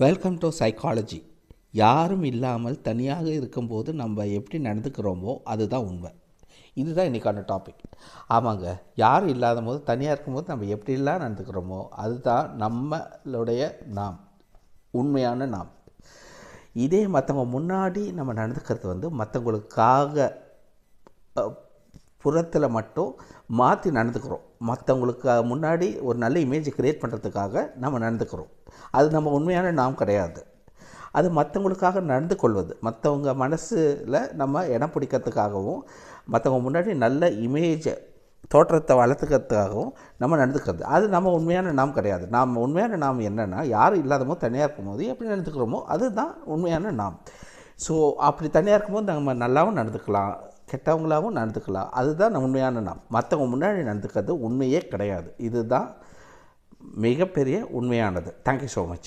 Welcome to psychology யாரும் இல்லாமல் தனியாக இருக்கும்போது நம்ம எப்படி நடந்துக்கிறோமோ அதுதான் உண்மை. இதுதான் இன்றைக்கான டாபிக் ஆமாங்க யாரும் இல்லாத போது தனியாக இருக்கும்போது நம்ம எப்படிலாம் நடந்துக்கிறோமோ அதுதான் நம்மளுடைய நாம். உண்மையான நாம். இதே மற்றவங்க முன்னாடி நம்ம நடந்துக்கிறது வந்து மற்றவங்களுக்காக புறத்தில் மட்டும் மாற்றி நடந்துக்கிறோம். மற்றவங்களுக்கு முன்னாடி ஒரு நல்ல இமேஜை க்ரியேட் பண்ணுறதுக்காக நம்ம நடந்துக்கிறோம். அது நம்ம உண்மையான நாம் கிடையாது. அது மற்றவங்களுக்காக நடந்து கொள்வது. மற்றவங்க மனசில் நம்ம இடம் பிடிக்கிறதுக்காகவும் மற்றவங்க முன்னாடி நல்ல இமேஜை தோற்றத்தை வளர்த்துக்கிறதுக்காகவும் நம்ம நடந்துக்கிறது. அது நம்ம உண்மையான நாம் கிடையாது. நாம் உண்மையான நாம் என்னென்னா யாரும் இல்லாதமோ தனியாக இருக்கும்போது எப்படி நடந்துக்கிறோமோ அதுதான் உண்மையான நாம். ஸோ அப்படி தனியாக இருக்கும்போது நம்ம நல்லாவும் நடந்துக்கலாம் கெட்டவங்களாகவும் நடந்துக்கலாம். அதுதான் நம்ம உண்மையான நாம். மற்றவங்க முன்னாடி நடந்துக்கிறது உண்மையே கிடையாது. இதுதான் மிகப்பெரிய உண்மையானது. Thank you so much